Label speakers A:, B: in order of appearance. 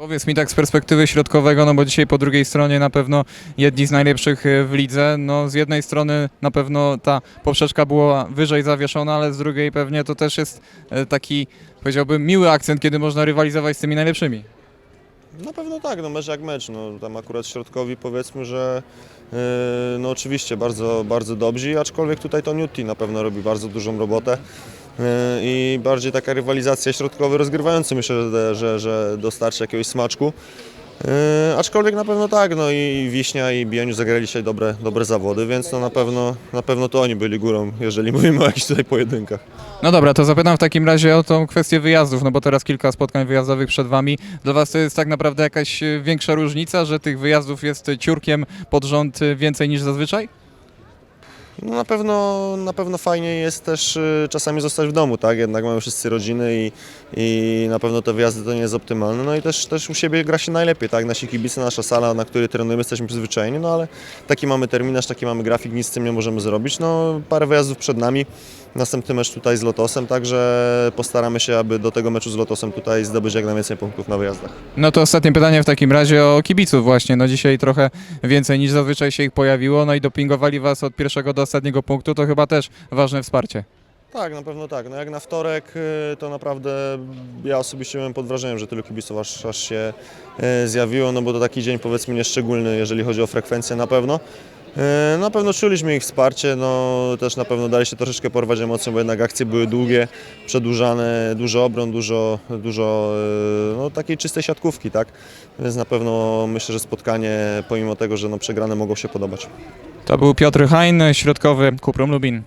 A: Powiedz mi tak z perspektywy środkowego, no bo dzisiaj po drugiej stronie na pewno jedni z najlepszych e, w lidze. No z jednej strony na pewno ta poprzeczka była wyżej zawieszona, ale z drugiej pewnie to też jest e, taki, powiedziałbym, miły akcent, kiedy można rywalizować z tymi najlepszymi.
B: Na pewno tak, no mecz jak mecz. No, tam akurat środkowi powiedzmy, że yy, no oczywiście bardzo, bardzo dobrzy, aczkolwiek tutaj to Newty na pewno robi bardzo dużą robotę. Yy, I bardziej taka rywalizacja środkowy rozgrywający myślę, że, że, że dostarczy jakiegoś smaczku. Yy, aczkolwiek na pewno tak, no i Wiśnia i Bieniu zagrali dzisiaj dobre, dobre zawody, więc no na pewno, na pewno to oni byli górą, jeżeli mówimy o jakichś tutaj pojedynkach.
A: No dobra, to zapytam w takim razie o tą kwestię wyjazdów, no bo teraz kilka spotkań wyjazdowych przed Wami. Dla Was to jest tak naprawdę jakaś e, większa różnica, że tych wyjazdów jest ciurkiem pod rząd e, więcej niż zazwyczaj?
B: No na pewno, na pewno fajnie jest też y, czasami zostać w domu, tak? Jednak mamy wszyscy rodziny i, i na pewno te wyjazdy to nie jest optymalne. No i też, też u siebie gra się najlepiej, tak? Nasi kibice, nasza sala, na której trenujemy, jesteśmy przyzwyczajeni, no ale taki mamy terminarz, taki mamy grafik, nic z tym nie możemy zrobić. No parę wyjazdów przed nami, następny mecz tutaj z Lotosem, także postaramy się, aby do tego meczu z Lotosem tutaj zdobyć jak najwięcej punktów na wyjazdach.
A: No to ostatnie pytanie w takim razie o kibiców właśnie. No dzisiaj trochę więcej niż zazwyczaj się ich pojawiło, no i dopingowali Was od pierwszego do ostatniego punktu, to chyba też ważne wsparcie.
B: Tak, na pewno tak. No jak na wtorek y, to naprawdę ja osobiście byłem pod wrażeniem, że tylu kibiców aż, aż się y, zjawiło, no bo to taki dzień powiedzmy nieszczególny, jeżeli chodzi o frekwencję na pewno. Y, Na pewno czuliśmy ich wsparcie, no też na pewno dali się troszeczkę porwać emocją, bo jednak akcje były długie, przedłużane, dużo obron, dużo, dużo y, no, takiej czystej siatkówki, tak? Więc na pewno myślę, że spotkanie, pomimo tego, że no, przegrane mogą się podobać.
A: To był Piotr Hein, środkowy Kuprum Lubin.